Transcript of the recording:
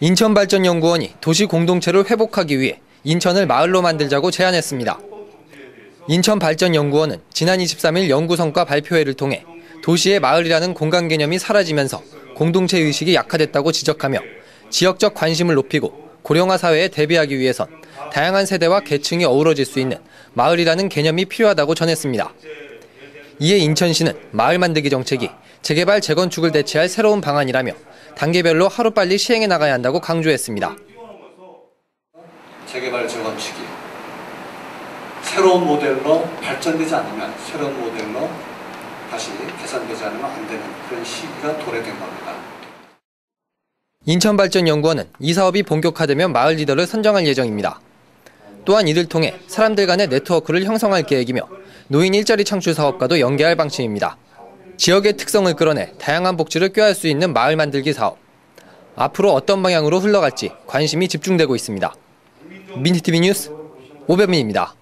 인천발전연구원이 도시 공동체를 회복하기 위해 인천을 마을로 만들자고 제안했습니다. 인천발전연구원은 지난 23일 연구 성과 발표회를 통해 도시의 마을이라는 공간 개념이 사라지면서 공동체 의식이 약화됐다고 지적하며 지역적 관심을 높이고 고령화 사회에 대비하기 위해선 다양한 세대와 계층이 어우러질 수 있는 마을이라는 개념이 필요하다고 전했습니다. 이에 인천시는 마을 만들기 정책이 재개발 재건축을 대체할 새로운 방안이라며 단계별로 하루빨리 시행해 나가야 한다고 강조했습니다. 재개발 재건축이 새로운 모델로 발전되지 않으면 새로운 모델로 다시 개선되지 않으면 안 되는 그런 시기가 도래된 겁니다. 인천발전연구원은 이 사업이 본격화되면 마을 리더를 선정할 예정입니다. 또한 이를 통해 사람들 간의 네트워크를 형성할 계획이며 노인 일자리 창출 사업과도 연계할 방침입니다. 지역의 특성을 끌어내 다양한 복지를 꾀할 수 있는 마을 만들기 사업. 앞으로 어떤 방향으로 흘러갈지 관심이 집중되고 있습니다. 민티TV 뉴스 오배민입니다.